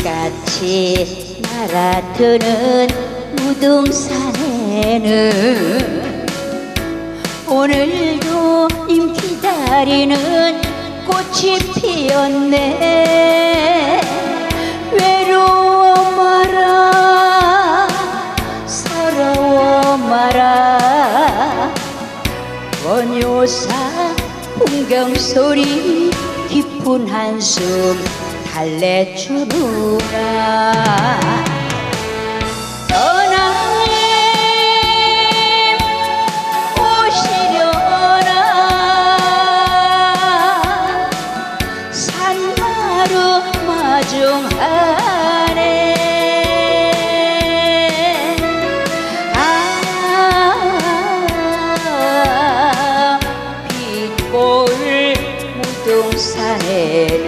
빛같이 날아드는 무등산에는 오늘도 님 기다리는 꽃이 피었네. 외로워 마라 서러워 마라 원효사 풍경 소리 깊은 한숨 산마루 마중하네 아 빛볼 무등산에는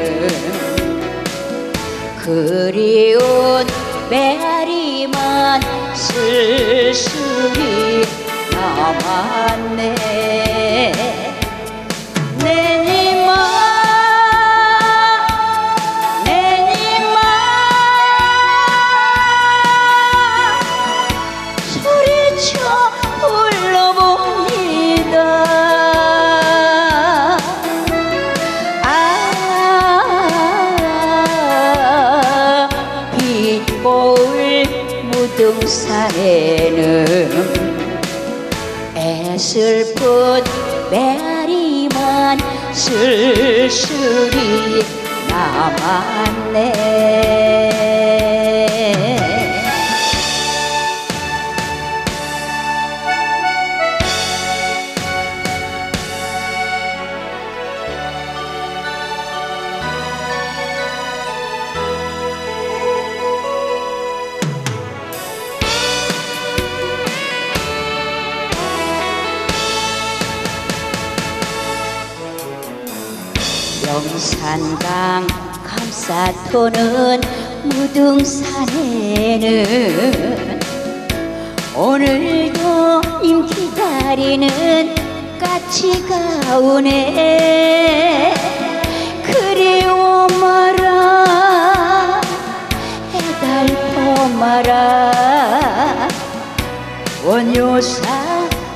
그리운 메아리만 쓸 무등산에는 애슬픈 메아리만 쓸쓸히 남았네 산강 감싸도는 무등산에는 오늘도 님 기다리는 까치가 오네 그리워 마라 해달퍼 마라. 원효사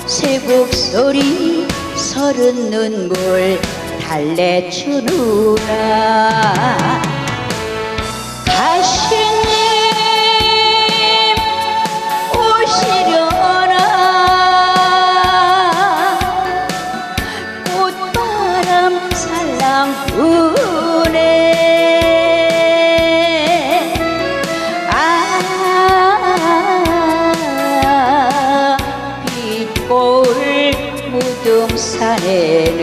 새곡 소리 서른 눈물 달래주느라. 가시님 오시려나 꽃바람 살랑 부네 아 빛볼 무등산에는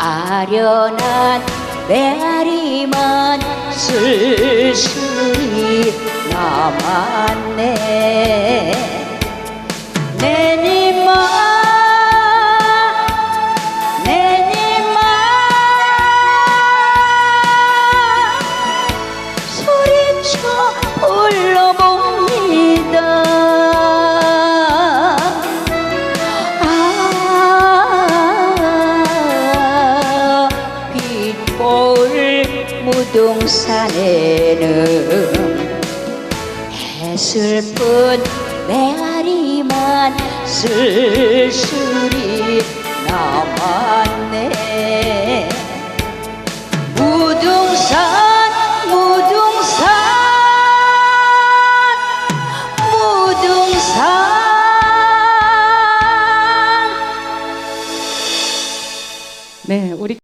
아련한 메아리만 쓸쓸히 남았 동산에는 해슬픈 메아리만 쓸쓸히 남았네. 무등산 무등산 무등산. 네, 우리